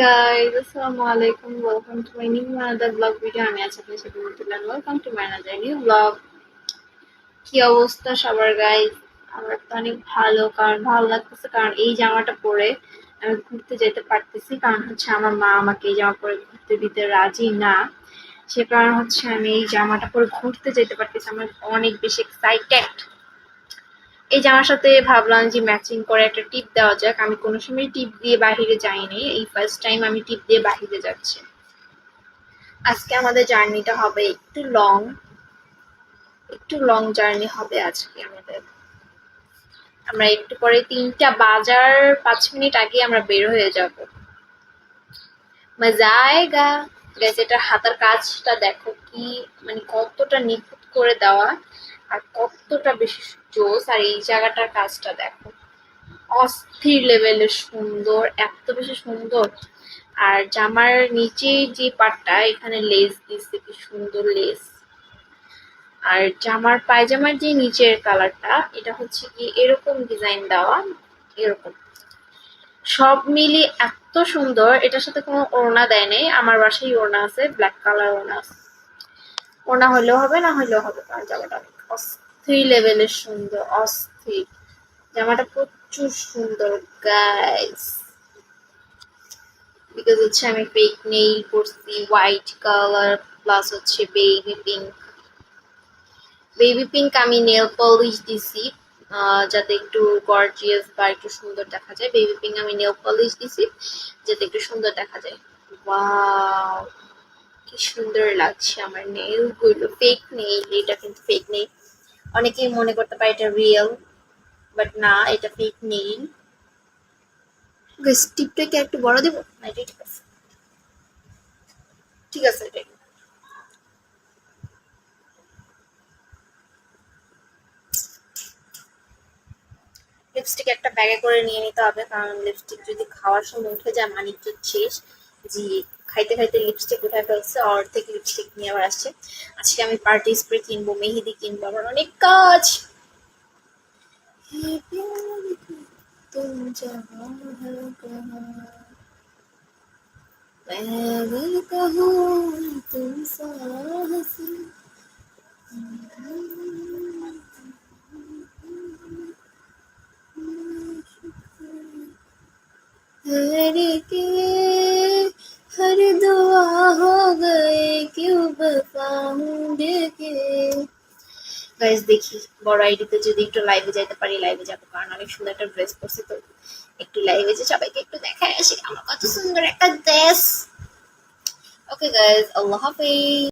Guys আসসালামু আলাইকুম welcome to my new another vlog video আমি আছি আপনার সাথে Matullah welcome to my another new vlog কি অবস্থা সবার গাইস আমার তো অনেক ভালো, কারণ ভালো লাগতেছে, কারণ এই জামাটা পরে আমি ঘুরতে যেতে পারতেছি। কারণ হচ্ছে আমার মা আমাকে এই জামা পরে ঘুরতে দিতে রাজি না। সে কারণ হচ্ছে আমি এই জামাটা পরে ঘুরতে যেতে পারতেছি। আমার অনেক বেশি এক্সাইটেড এই জামার সাথে ভাবলাম যে ম্যাচিং করে একটা টিপ দেওয়া যাক, আমি কোনো সময় টিপ দিয়ে বাহিরে যাইনি, এই ফার্স্ট টাইম আমি টিপ দিয়ে বাহিরে যাচ্ছি। আজকে আমাদের জার্নিটা হবে একটু লং একটু লং জার্নি হবে আজকে আমাদের। আমরা একটু পরে তিনটা বাজার, পাঁচ মিনিট আগে আমরা বের হয়ে যাব। মজা আয়েগা। এটা হাতার কাজটা দেখো কি মানে কতটা নিখুঁত করে দেওয়া। আর কতটা বেশি জোস, আর এই জায়গাটার কাজটা দেখো। অস্থির লেভেলের সুন্দর, এত বেশি সুন্দর। আর জামার নিচে যে পাটটা, এখানে লেস দিচ্ছে, কি সুন্দর লেস আর জামার পায়জামার যে নিচের কালারটা এটা হচ্ছে কি এরকম ডিজাইন দেওয়া, এরকম। সব মিলিয়ে এত সুন্দর, এটার সাথে কোনো ওড়না দেয় নেই। আমার বাসায় ওড়না আছে ব্ল্যাক কালার ওড়না ওড়না হলেও হবে, না হলেও হবে কারণ জামাটা অস্থির লেভেলের সুন্দর, অস্থির। জামাটা প্রচুর সুন্দর গাইস বিকজ হচ্ছে আমি ফেক নেইল করছি হোয়াইট কালার প্লাস হচ্ছে বেবি পিঙ্ক বেবি পিঙ্ক আমি নেল পলিশ দিছি যাতে একটু গর্জিয়াস বা একটু সুন্দর দেখা যায়। বেবি পিঙ্ক আমি নেল পলিশ দিছি, যাতে একটু সুন্দর দেখা যায়। ওয়াও কি সুন্দর লাগছে আমার নেলগুলো। ফেক নেইল এটা কিন্তু ফেক নেই অনেকেই মনে করতে পারে এটা রিয়েল বাট না, এটা ফেক নেইল টিপটাকে একটু বড় দেবো? ঠিক আছে ঠিক আছে, এটাই। লিপস্টিক একটা ব্যাগে করে নিয়ে নিতে হবে, কারণ লিপস্টিক যদি খাওয়ার সময় উঠে যায় মানিক শেষ? জি খাইতে খাইতে লিপস্টিক উঠে ফেলছে অর্ধেক লিপস্টিক নিয়ে আবার আসছে আজকে আমি পার্টি স্প্রে কিনবো মেহেদি কিনবো আবার অনেক কাজ হে প্যার কি তুম জাহাं है कहां मैं अगर कहूँ तुम सा हंसी हर के हर दुआ हो गए क्यों बफाऊं के গাইজ দেখি বড় আইডিতে যদি একটু লাইভে যাইতে পারি লাইভে যাবো কারণ অনেক সুন্দর একটা ড্রেস পরছি তো একটু লাইভে যে সবাইকে একটু দেখায় আসি আমার কত সুন্দর একটা ড্রেস ওকে গাইজ আল্লাহ হাফেজ